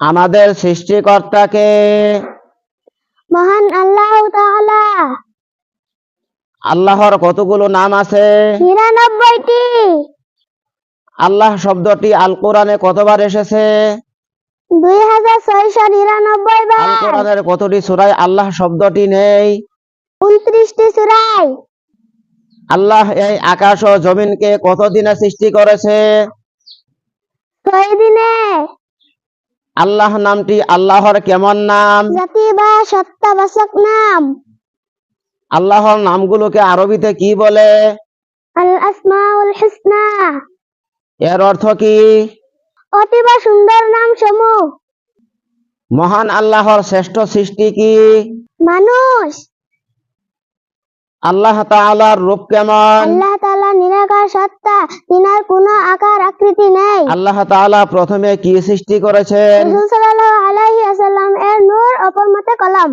আমাদের সৃষ্টিকর্তাকে। মহান আল্লাহ তাআলা। আল্লাহর কতগুলো নাম আছে? নিরানব্বইটি। আল্লাহ শব্দটি আল কোরআনে কতবার এসেছে? দুই হাজার ছয়শো নিরানব্বই আল কোরআনের কতটি সূরায় আল্লাহ শব্দটি নেই? উনত্রিশটি আল্লাহ এই আকাশ ও জমিনকে কতদিনে সৃষ্টি করেছে? ছয় দিনে আল্লাহ নামটি আল্লাহর কেমন নাম? জাতি বা সত্তাবাচক নাম। আল্লাহর নামগুলোকে আরবিতে কি বলে? আল আসমাউল হুসনা। এর অর্থ কি? অতীব সুন্দর নাম সমূহ মহান আল্লাহর শ্রেষ্ঠ সৃষ্টি কি? মানুষ। আল্লাহ তাআলার রূপ কেমন? আল্লাহ তাআলা নিরাকার সত্তা তিনার কোনো আকার আকৃতি নেই। আল্লাহ তাআলা প্রথমে কি সৃষ্টি করেছেন? রাসূল সাল্লাল্লাহু আলাইহি ওয়াসাল্লাম এর নূর অপর মতে কলম।